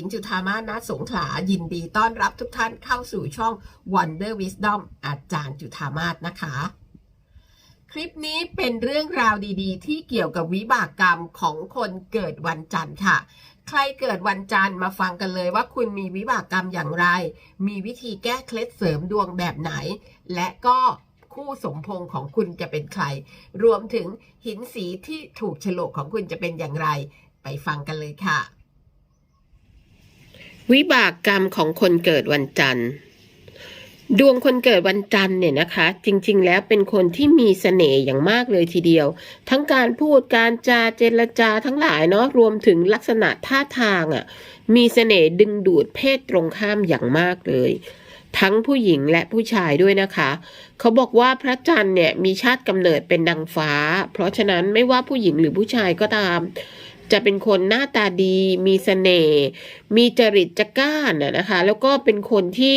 ญิงจุธามาสณสงขลายินดีต้อนรับทุกท่านเข้าสู่ช่อง Wonder Wisdom อาจารย์จุธามาสนะคะ คลิปนี้เป็นเรื่องราวดีๆ ที่เกี่ยวกับวิบากกรรมของคนเกิดวันจันทร์ค่ะ ใครเกิดวันจันทร์มาฟังกันเลยว่าคุณมีวิบากกรรมอย่างไร มีวิธีแก้เคล็ดเสริมดวงแบบไหน และก็คู่สมพงของคุณจะเป็นใคร รวมถึงหินสีที่ถูกฉลกของคุณจะเป็นอย่างไร ไปฟังกันเลยค่ะ วิบากกรรมของคนเกิดวันจันทร์ ดวงคนเกิดวันจันทร์เนี่ยนะคะ จริง ๆ แล้วเป็นคนที่มีเสน่ห์อย่างมากเลยทีเดียว ทั้งการพูดการจาเจรจาทั้งหลายเนาะรวมถึงลักษณะท่าทางอะ่ะมีเสน่ห์ดึงดูดเพศตรงข้ามอย่างมากเลย ทั้งผู้หญิงและผู้ชายด้วยนะคะ เขาบอกว่าพระจันทร์เนี่ยมีชาติกำเนิดเป็นนางฟ้า เพราะฉะนั้นไม่ว่าผู้หญิงหรือผู้ชายก็ตาม จะเป็นคนหน้าตาดี มีเสน่ห์มีจริตจักร้านน่ะนะคะ แล้วก็เป็นคนที่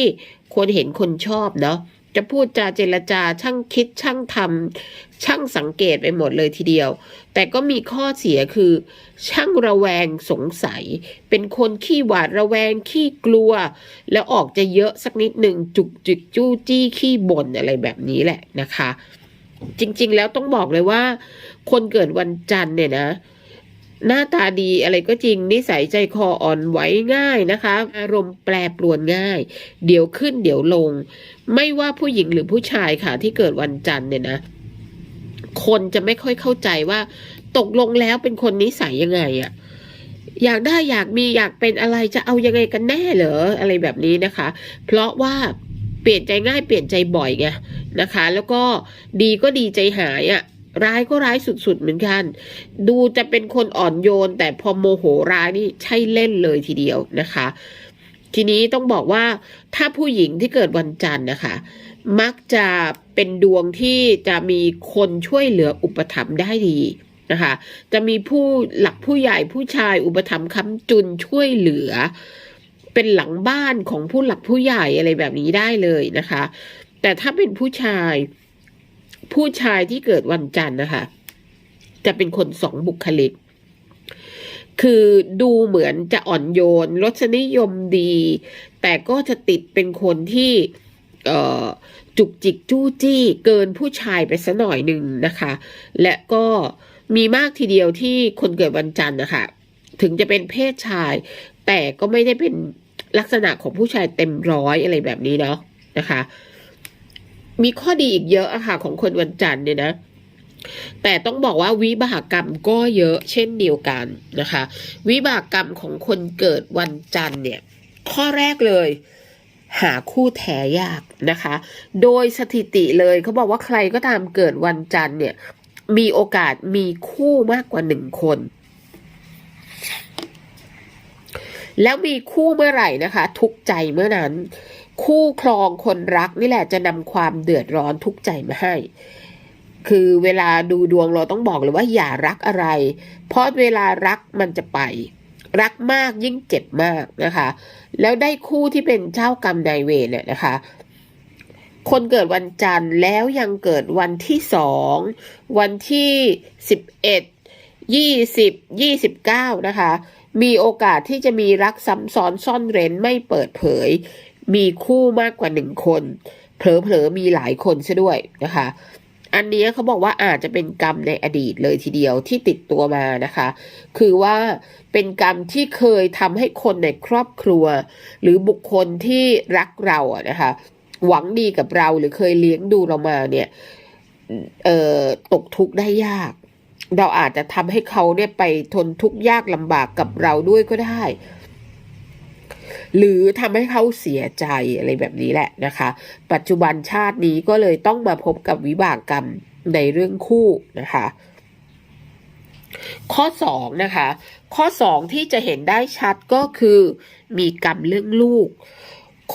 คนเห็นคนชอบเนาะจะพูดจาเจรจาช่างคิดช่างทำช่างสังเกตไปหมดเลยทีเดียว แต่ก็มีข้อเสียคือ ช่างระแวงสงสัย เป็นคนขี้หวาดระแวงขี้กลัว แล้วออกจะเยอะสักนิดหนึ่งจุกจิกจู้จี้ขี้บ่นอะไรแบบนี้แหละนะคะ จริงๆแล้วต้องบอกเลยว่า คนเกิดวันจันทร์เนี่ยนะ หน้าตาดีอะไรก็จริง นิสัยใจคออ่อนไหวง่ายนะคะ อารมณ์แปรปรวนง่าย เดี๋ยวขึ้นเดี๋ยวลง ไม่ว่าผู้หญิงหรือผู้ชายค่ะ ที่เกิดวันจันทร์เนี่ยนะ คนจะไม่ค่อยเข้าใจว่า ตกลงแล้วเป็นคนนิสัยยังไงอะอยากได้อยากมีอยากเป็นอะไรจะเอายังไงกันแน่เหรออะไรแบบนี้นะคะ เพราะว่าเปลี่ยนใจง่ายเปลี่ยนใจบ่อยไงนะคะ แล้วก็ดีก็ดีใจหายอะ ร้ายก็ร้ายสุดๆเหมือนกัน ดูจะเป็นคนอ่อนโยน แต่พอโมโหร้ายนี่ใช่เล่นเลยทีเดียวนะคะ ทีนี้ต้องบอกว่าถ้าผู้หญิงที่เกิดวันจันทร์นะคะ มักจะเป็นดวงที่จะมีคนช่วยเหลืออุปถัมภ์ได้ดีนะคะ จะมีผู้หลักผู้ใหญ่ผู้ชายอุปถัมภ์ค้ำจุนช่วยเหลือ เป็นหลังบ้านของผู้หลักผู้ใหญ่อะไรแบบนี้ได้เลยนะคะ แต่ถ้าเป็นผู้ชาย ผู้ชายที่เกิดวันจันทร์นะคะ จะเป็นคนสองบุคลิก คือดูเหมือนจะอ่อนโยนรสนิยมดี แต่ก็จะติดเป็นคนที่จุกจิกจู้จี้เกินผู้ชายไปสัหน่อยหนึ่งนะคะ และก็มีมากทีเดียวที่คนเกิดวันจันทร์นะคะ ถึงจะเป็นเพศชาย แต่ก็ไม่ได้เป็นลักษณะของผู้ชายเต็มร้อยอะไรแบบนี้เนาะนะคะ มีข้อดีอีกเยอะอะค่ะของคนวันจันทร์เนี่ยนะแต่ต้องบอกว่าวิบากกรรมก็เยอะเช่นเดียวกันนะคะ วิบากกรรมของคนเกิดวันจันทร์เนี่ย ข้อแรกเลย หาคู่แท้ยากนะคะ โดยสถิติเลยเขาบอกว่าใครก็ตามเกิดวันจันทร์เนี่ย มีโอกาสมีคู่มากกว่าหนึ่งคน แล้วมีคู่เมื่อไหร่นะคะ ทุกใจเมื่อนั้น คู่ครองคนรักนี่แหละจะนำความเดือดร้อนทุกข์ใจมาให้ คือเวลาดูดวงเราต้องบอกเลยว่าอย่ารักอะไร เพราะเวลารักมันจะไป รักมากยิ่งเจ็บมากนะคะ แล้วได้คู่ที่เป็นเจ้ากรรมนายเวรเนี่ยนะคะ คนเกิดวันจันทร์แล้วยังเกิดวันที่สองวันที่สิบเอ็ดยี่สิบยี่สิบเก้านะคะ มีโอกาสที่จะมีรักซ้ำซ้อนซ่อนเร้นไม่เปิดเผย มีคู่มากกว่าหนึ่งคนเผลอๆมีหลายคนซะด้วยนะคะ อันนี้เขาบอกว่าอาจจะเป็นกรรมในอดีตเลยทีเดียวที่ติดตัวมานะคะ คือว่าเป็นกรรมที่เคยทำให้คนในครอบครัว หรือบุคคลที่รักเราอะนะคะ หวังดีกับเราหรือเคยเลี้ยงดูเรามาเนี่ยเอ่อตกทุกข์ได้ยาก เราอาจจะทำให้เขาเนี่ยไปทนทุกข์ยากลำบากกับเราด้วยก็ได้ หรือทำให้เขาเสียใจอะไรแบบนี้แหละนะคะ ปัจจุบันชาตินี้ก็เลยต้องมาพบกับวิบากกรรมในเรื่องคู่นะคะ ข้อสองนะคะ ข้อสองที่จะเห็นได้ชัดก็คือ มีกรรมเรื่องลูก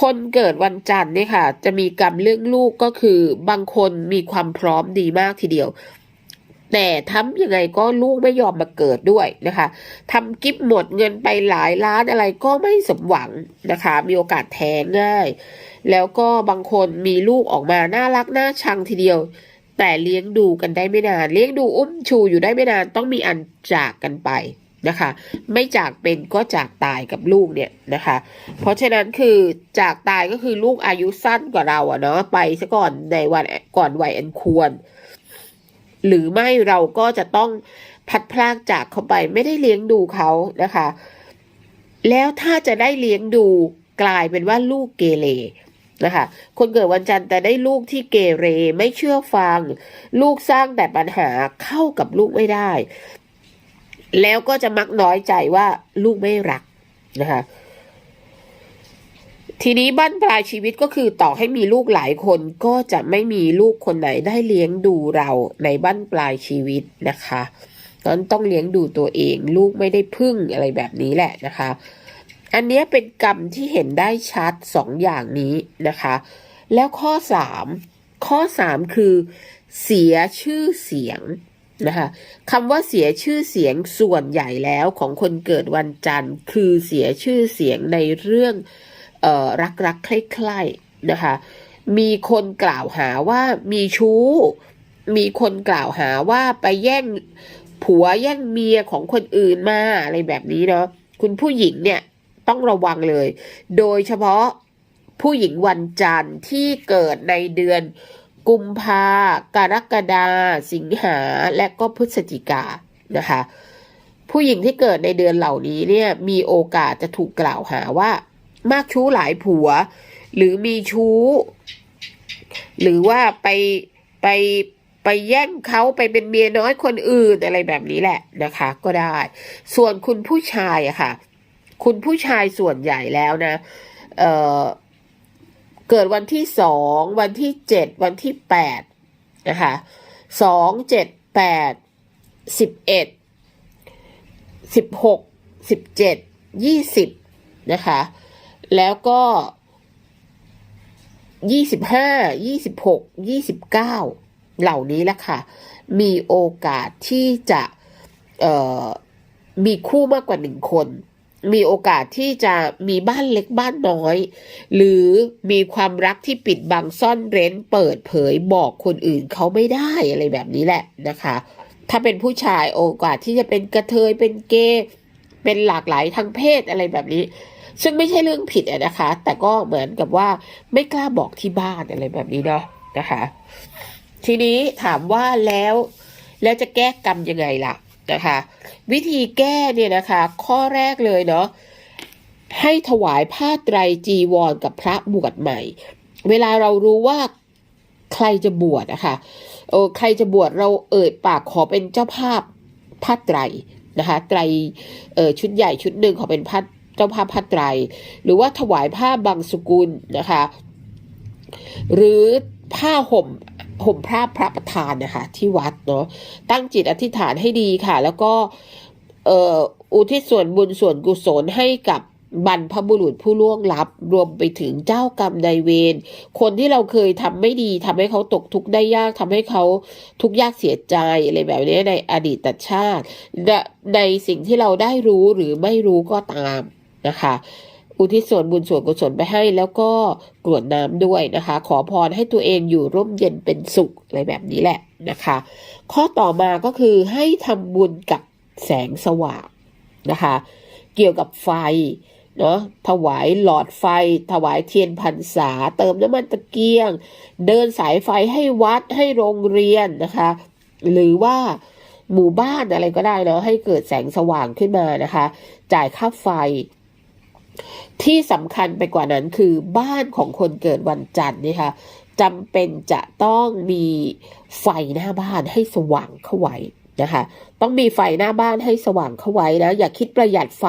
คนเกิดวันจันทร์เนี่ยค่ะ จะมีกรรมเรื่องลูกก็คือบางคนมีความพร้อมดีมากทีเดียว แต่ทำยังไงก็ลูกไม่ยอมมาเกิดด้วยนะคะทำกิฟหมดเงินไปหลายล้านอะไรก็ไม่สมหวังนะคะ มีโอกาสแท้งง่าย แล้วก็บางคนมีลูกออกมาน่ารักน่าชังทีเดียว แต่เลี้ยงดูกันได้ไม่นาน เลี้ยงดูอุ้มชูอยู่ได้ไม่นานต้องมีอันจากกันไปนะคะ ไม่จากเป็นก็จากตายกับลูกเนี่ยนะคะ เพราะฉะนั้นคือจากตายก็คือลูกอายุสั้นกว่าเราอะเนาะไปซะก่อนในวันก่อนวัยอันควร หรือไม่เราก็จะต้องพัดพลากจากเขาไปไม่ได้เลี้ยงดูเขานะคะ แล้วถ้าจะได้เลี้ยงดูกลายเป็นว่าลูกเกเรนะคะคนเกิดวันจันทร์แต่ได้ลูกที่เกเรไม่เชื่อฟัง ลูกสร้างแต่ปัญหาเข้ากับลูกไม่ได้ แล้วก็จะมักน้อยใจว่าลูกไม่รักนะคะ ทีนี้บ้านปลายชีวิตก็คือต่อให้มีลูกหลายคนก็จะไม่มีลูกคนไหนได้เลี้ยงดูเราในบ้านปลายชีวิตนะคะนั้นต้องเลี้ยงดูตัวเอง ลูกไม่ได้พึ่งอะไรแบบนี้แหละนะคะ อันนี้เป็นกรรมที่เห็นได้ชัดสองอย่างนี้นะคะ แล้วข้อสามข้อสามคือ เสียชื่อเสียงนะคะคำว่าเสียชื่อเสียงส่วนใหญ่แล้วของคนเกิดวันจันทร์ คือเสียชื่อเสียงในเรื่อง รักรักใคล้ๆนะคะ มีคนกล่าวหาว่ามีชู้ มีคนกล่าวหาว่าไปแย่งผัวแย่งเมียของคนอื่นมาอะไรแบบนี้เนาะคุณผู้หญิงเนี่ยต้องระวังเลย โดยเฉพาะผู้หญิงวันจันทร์ที่เกิดในเดือนกุมภา กรกฎา สิงหา และก็พฤศจิกา นะคะ ผู้หญิงที่เกิดในเดือนเหล่านี้เนี่ย มีโอกาสจะถูกกล่าวหาว่า มากชู้หลายผัว หรือมีชู้ หรือว่าไปไปไปแย่งเขาไปเป็นเมียน้อยคนอื่นอะไรแบบนี้แหละนะคะ ก็ได้ ส่วนคุณผู้ชายอะค่ะ คุณผู้ชายส่วนใหญ่แล้วนะเอ่อเกิดวันที่สองวันที่เจ็ดวันที่แปดนะคะสองเจ็ดแปดสิบเอ็ดสิบหกสิบเจ็ดยี่สิบนะคะ แล้วก็ยี่สิบห้ายี่สิบหกยี่สิบเก้าเหล่านี้แหละค่ะ มีโอกาสที่จะเอ่อมีคู่มากกว่าหนึ่งคน มีโอกาสที่จะมีบ้านเล็กบ้านน้อย หรือมีความรักที่ปิดบังซ่อนเร้นเปิดเผยบอกคนอื่นเขาไม่ได้อะไรแบบนี้แหละนะคะ ถ้าเป็นผู้ชายโอกาสที่จะเป็นกระเทยเป็นเกย์เป็นหลากหลายทางเพศอะไรแบบนี้ ซึ่งไม่ใช่เรื่องผิดอะนะคะ แต่ก็เหมือนกับว่าไม่กล้าบอกที่บ้านอะไรแบบนี้เนาะนะคะ ทีนี้ถามว่าแล้วแล้วจะแก้กรรมยังไงล่ะนะคะ วิธีแก้เนี่ยนะคะ ข้อแรกเลยเนาะให้ถวายผ้าไตรจีวรกับพระบวชใหม่ เวลาเรารู้ว่าใครจะบวชนะคะเออใครจะบวชเราเอ่ยปากขอเป็นเจ้าภาพผ้าไตรนะคะไตรเออชุดใหญ่ชุดหนึ่งขอเป็นผ้า เจ้าภาพผ้าไตร หรือว่าถวายผ้าบางสกุลนะคะ หรือผ้าห่มห่มผ้าพระประธานนะคะที่วัดเนาะตั้งจิตอธิษฐานให้ดีค่ะ แล้วก็เอ่ออุทิศส่วนบุญส่วนกุศลให้กับบรรพบุรุษผู้ล่วงลับรวมไปถึงเจ้ากรรมนายเวรคนที่เราเคยทำไม่ดีทำให้เขาตกทุกข์ได้ยากทำให้เขาทุกข์ยากเสียใจอะไรแบบนี้ในอดีตชาติ ในสิ่งที่เราได้รู้หรือไม่รู้ก็ตาม นะคะ อุทิศส่วนบุญส่วนกุศลไปให้แล้วก็กรวดน้ำด้วยนะคะ ขอพรให้ตัวเองอยู่ร่มเย็นเป็นสุขอะไรแบบนี้แหละนะคะ ข้อต่อมาก็คือให้ทำบุญกับแสงสว่างนะคะ เกี่ยวกับไฟเนาะถวายหลอดไฟ ถวายเทียนพรรษา เติมน้ำมันตะเกียง เดินสายไฟให้วัดให้โรงเรียนนะคะ หรือว่าหมู่บ้านอะไรก็ได้เนาะให้เกิดแสงสว่างขึ้นมานะคะ จ่ายค่าไฟ ที่สำคัญไปกว่านั้นคือบ้านของคนเกิดวันจันทร์นี่ค่ะจำเป็นจะต้องมีไฟหน้าบ้านให้สว่างเข้าไว้นะคะ ต้องมีไฟหน้าบ้านให้สว่างเข้าไว้นะ อย่าคิดประหยัดไฟ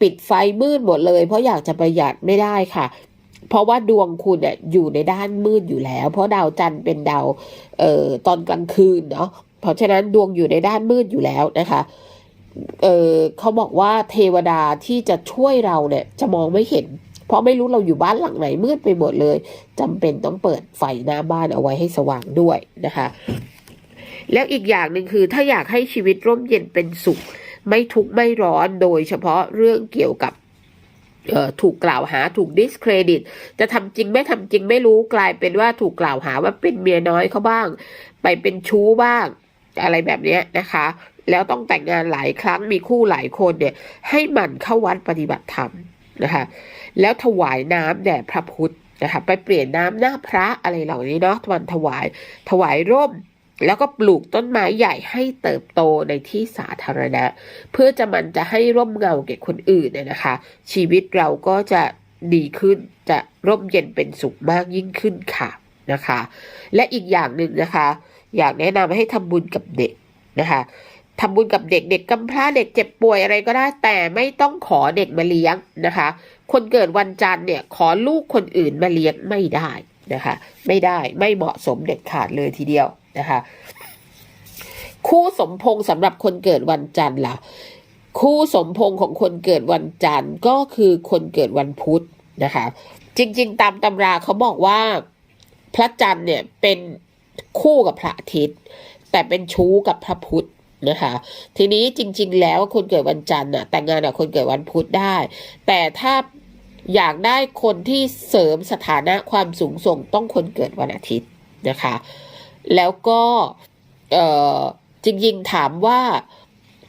ปิดไฟมืดหมดเลย เพราะอยากจะประหยัดไม่ได้ค่ะ เพราะว่าดวงคุณเนี่ยอยู่ในด้านมืดอยู่แล้ว เพราะดาวจันทร์เป็นดาวเอ่อตอนกลางคืนเนาะเพราะฉะนั้นดวงอยู่ในด้านมืดอยู่แล้วนะคะ เออเขาบอกว่าเทวดาที่จะช่วยเราเนี่ยจะมองไม่เห็น เพราะไม่รู้เราอยู่บ้านหลังไหนมืดไปหมดเลยจำเป็นต้องเปิดไฟหน้าบ้านเอาไว้ให้สว่างด้วยนะคะ แล้วอีกอย่างหนึ่งคือถ้าอยากให้ชีวิตร่มเย็นเป็นสุข ไม่ทุกข์ไม่ร้อนโดยเฉพาะเรื่องเกี่ยวกับถูกกล่าวหาถูกดิสเครดิต จะทำจริงไม่ทำจริงไม่รู้กลายเป็นว่าถูกกล่าวหาว่าเป็นเมียน้อยเขาบ้าง ไปเป็นชู้บ้าง อะไรแบบนี้นะคะ แล้วต้องแต่งงานหลายครั้งมีคู่หลายคนเนี่ย ให้หมั่นเข้าวัดปฏิบัติธรรมนะคะ แล้วถวายน้ำแด่พระพุทธนะคะไปเปลี่ยนน้ำหน้าพระอะไรเหล่านี้เนาะวันถวายถวายร่มแล้วก็ปลูกต้นไม้ใหญ่ให้เติบโตในที่สาธารณะ เพื่อจะมันจะให้ร่มเงาแก่คนอื่นเนี่ยนะคะ ชีวิตเราก็จะดีขึ้นจะร่มเย็นเป็นสุขมากยิ่งขึ้นค่ะนะคะ และอีกอย่างหนึ่งนะคะ อยากแนะนำให้ทำบุญกับเด็กนะคะ ทำบุญกับเด็กเด็กกำพร้าเด็กเจ็บป่วยอะไรก็ได้ แต่ไม่ต้องขอเด็กมาเลี้ยงนะคะ คนเกิดวันจันทร์เนี่ยขอลูกคนอื่นมาเลี้ยงไม่ได้นะคะ ไม่ได้ไม่เหมาะสมเด็ดขาดเลยทีเดียวนะคะ คู่สมพงษ์สำหรับคนเกิดวันจันทร์ล่ะคู่สมพงษ์ของคนเกิดวันจันทร์ก็คือคนเกิดวันพุธนะคะ จริง ๆ ตามตำราเขาบอกว่าพระจันทร์เนี่ยเป็นคู่กับพระอาทิตย์ แต่เป็นชู้กับพระพุธ นะคะ ทีนี้จริง ๆ แล้วคนเกิดวันจันทร์น่ะแต่งงานกับคนเกิดวันพุธได้ แต่ถ้าอยากได้คนที่เสริมสถานะความสูงส่งต้องคนเกิดวันอาทิตย์นะคะ แล้วก็เออจริงๆถามว่า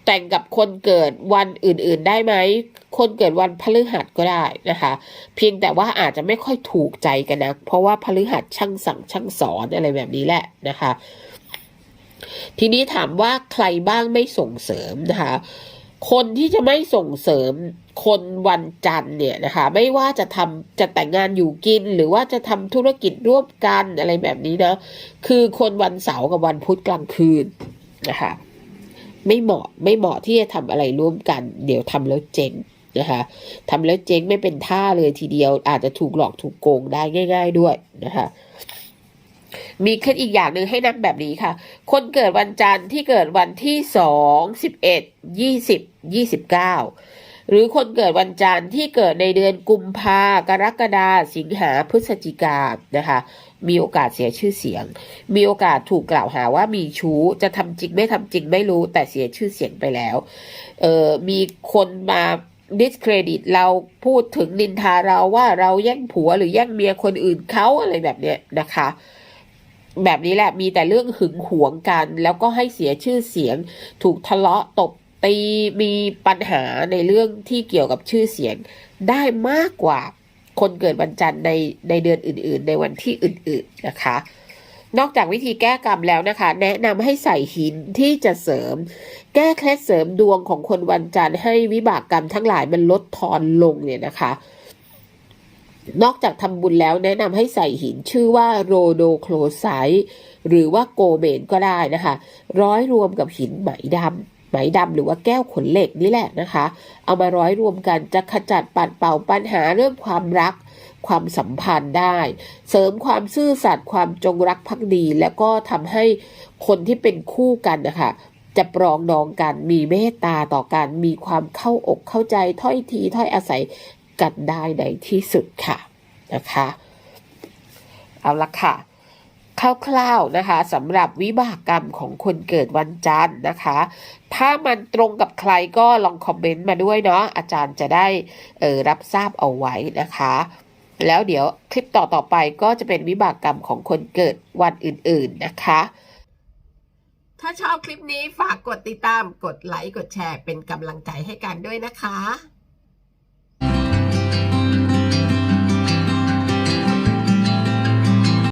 แต่งกับคนเกิดวันอื่น ๆ ได้ไหมคนเกิดวันพฤหัสก็ได้นะคะ เพียงแต่ว่าอาจจะไม่ค่อยถูกใจกันนะเพราะว่าพฤหัสช่างสั่งช่างสอนอะไรแบบนี้แหละนะคะ ทีนี้ถามว่าใครบ้างไม่ส่งเสริมนะคะ คนที่จะไม่ส่งเสริมคนวันจันทร์เนี่ยนะคะ ไม่ว่าจะทำจะแต่งงานอยู่กิน หรือว่าจะทำธุรกิจร่วมกันอะไรแบบนี้นะ คือคนวันเสาร์กับวันพุธกลางคืนนะคะไม่เหมาะไม่เหมาะที่จะทำอะไรร่วมกัน เดี๋ยวทำแล้วเจ๊งนะคะทำแล้วเจ๊งไม่เป็นท่าเลยทีเดียว อาจจะถูกหลอกถูกโกงได้ง่าย ๆด้วยนะคะ มีเคล็ดอีกอย่างหนึ่งให้นับแบบนี้ค่ะ คนเกิดวันจันทร์ที่เกิดวันที่สองสิบเอ็ดยี่สิบยี่สิบเก้าหรือคนเกิดวันจันทร์ที่เกิดในเดือนกุมภากรกฎาสิงหาพฤศจิกานะคะ มีโอกาสเสียชื่อเสียง มีโอกาสถูกกล่าวหาว่ามีชู้จะทำจริงไม่ทำจริงไม่รู้แต่เสียชื่อเสียงไปแล้ว เออมีคนมาดิสเครดิตเราพูดถึงนินทาเราว่าเราแย่งผัวหรือแย่งเมียคนอื่นเขาอะไรแบบเนี้ยนะคะ แบบนี้แหละมีแต่เรื่องหึงหวงกัน แล้วก็ให้เสียชื่อเสียง ถูกทะเลาะตบตีมีปัญหาในเรื่องที่เกี่ยวกับชื่อเสียงได้มากกว่าคนเกิดวันจันทร์ในในเดือนอื่น ๆ ในวันที่อื่น ๆนะคะ นอกจากวิธีแก้กรรมแล้วนะคะ แนะนำให้ใส่หินที่จะเสริม แก้เคล็ดเสริมดวงของคนวันจันทร์ให้วิบากกรรมทั้งหลายมันลดทอนลงเนี่ยนะคะ นอกจากทำบุญแล้วแนะนำให้ใส่หินชื่อว่าโรโดโคลไซหรือว่าโกเมนก็ได้นะคะ ร้อยรวมกับหินไหมดำไหมดำหรือว่าแก้วขนเหล็กนี่แหละนะคะ เอามาร้อยรวมกันจะขจัดปัดเป่าปัญหาเรื่องความรักความสัมพันธ์ได้ เสริมความซื่อสัตย์ความจงรักภักดี แล้วก็ทำให้คนที่เป็นคู่กันนะคะจะปรองดองกันมีเมตตาต่อกันมีความเข้าอกเข้าใจถ้อยทีถ้อยอาศัย กันได้ในที่สุดค่ะนะคะ เอาละค่ะคร่าวๆนะคะสำหรับวิบากกรรมของคนเกิดวันจันทร์นะคะ ถ้ามันตรงกับใครก็ลองคอมเมนต์มาด้วยเนาะอาจารย์จะได้เออรับทราบเอาไว้นะคะ แล้วเดี๋ยวคลิปต่อๆไปก็จะเป็นวิบากกรรมของคนเกิดวันอื่นๆนะคะ ถ้าชอบคลิปนี้ฝากกดติดตามกดไลค์กดแชร์เป็นกำลังใจให้กันด้วยนะคะ Thank you.